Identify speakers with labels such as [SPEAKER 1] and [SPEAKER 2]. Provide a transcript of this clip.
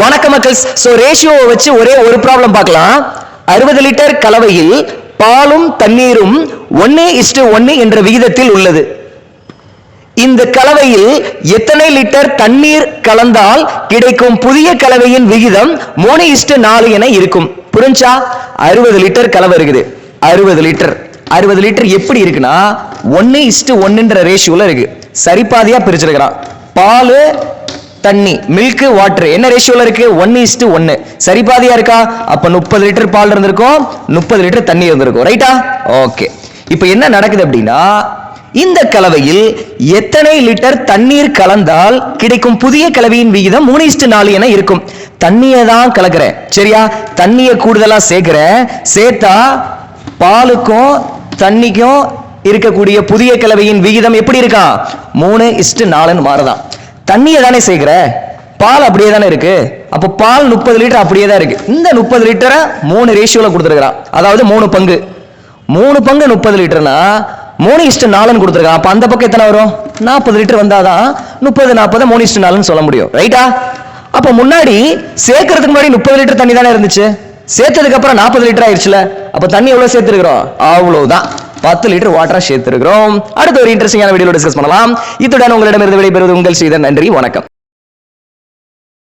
[SPEAKER 1] வணக்க மக்கள்ஸ் ஸோ ரேஷியோவை வச்சு ஒரே ஒரு ப்ராப்ளம் பார்க்கலாம். அறுபது லிட்டர் கலவையில் பாலும் தண்ணீரும் ஒன்னு இஸ்டு ஒன்னு என்ற விகிதத்தில் உள்ளது. இந்த கலவையில் எத்தனை லிட்டர் தண்ணீர் கலந்தால் கிடைக்கும் புதிய கலவையின் விகிதம் மூணு இஷ்டு நாலு என இருக்கும். புரிஞ்சா? அறுபது லிட்டர் கலவை இருக்குது. அறுபது லிட்டர் அறுபது லிட்டர் எப்படி இருக்குன்னா ஒன்னு இஸ்டு ஒன்னுன்ற ரேஷியோல இருக்கு. சரிபாதியா பிரிச்சிருக்கிறான். பால் தண்ணி மில்க் வாட்டர் என்ன ரேஷியோல இருக்கு? ஒன்னு இஸ்டு ஒன்னு சரிபாதியா இருக்கா? அப்ப முப்பது லிட்டர் பால் இருந்திருக்கும். முப்பது லிட்டர் தண்ணி இருந்திருக்கும். ரைட்டா ஓகே இப்போ என்ன நடக்குது அப்படின்னா இந்த கலவையில் எத்தனை லிட்டர் தண்ணீர் கலந்தால் கிடைக்கும் புதிய கலவையின் விகிதம் மூணு இஸ்டு நாலு என இருக்கும். தண்ணியை தான் கலக்கிறேன். சரியா? தண்ணியை கூடுதலா சேர்க்கிறேன். சேர்த்தா பாலுக்கும் தண்ணிக்கும் இருக்கக்கூடிய புதிய கலவையின் விகிதம் எப்படி இருக்கா? மூணு இஸ்டு நாலுன்னு மாறுதான். தண்ணியை தானே சேர்க்குற பால் அப்படியே தானே இருக்கு? அப்போ பால் முப்பது லிட்டர் அப்படியே தான் இருக்கு. இந்த முப்பது லிட்டரை மூணு ரேஷியோவில் கொடுத்துருக்குறான். அதாவது மூணு பங்கு. மூணு பங்கு முப்பது லிட்டர்னா மூணு இஷ்டு நாலுன்னு கொடுத்துருக்கான். அப்போ அந்த பக்கம் எத்தனை வரும்? நாற்பது லிட்டர் வந்தாதான் முப்பது நாற்பது மூணு இஷ்டு நாலுன்னு சொல்ல முடியும். ரைட்டா அப்போ முன்னாடி சேர்க்கறதுக்கு முன்னாடி முப்பது லிட்டர் தண்ணி தானே இருந்துச்சு? சேர்த்ததுக்கு அப்புறம் நாற்பது லிட்டர் ஆயிடுச்சுல? அப்போ தண்ணி எவ்வளோ சேர்த்துருக்குறோம்? அவ்வளோதான் பத்து லிட்டர் வாட்டரா சேர்த்துருக்கிறோம். அடுத்த ஒரு இன்ட்ரெஸ்டிங்கான வீடியோ டிஸ்கஸ் பண்ணலாம். இத்துடன் உங்களிடமிருந்து விடைபெறுவது உங்கள் செய்த நன்றி வணக்கம்.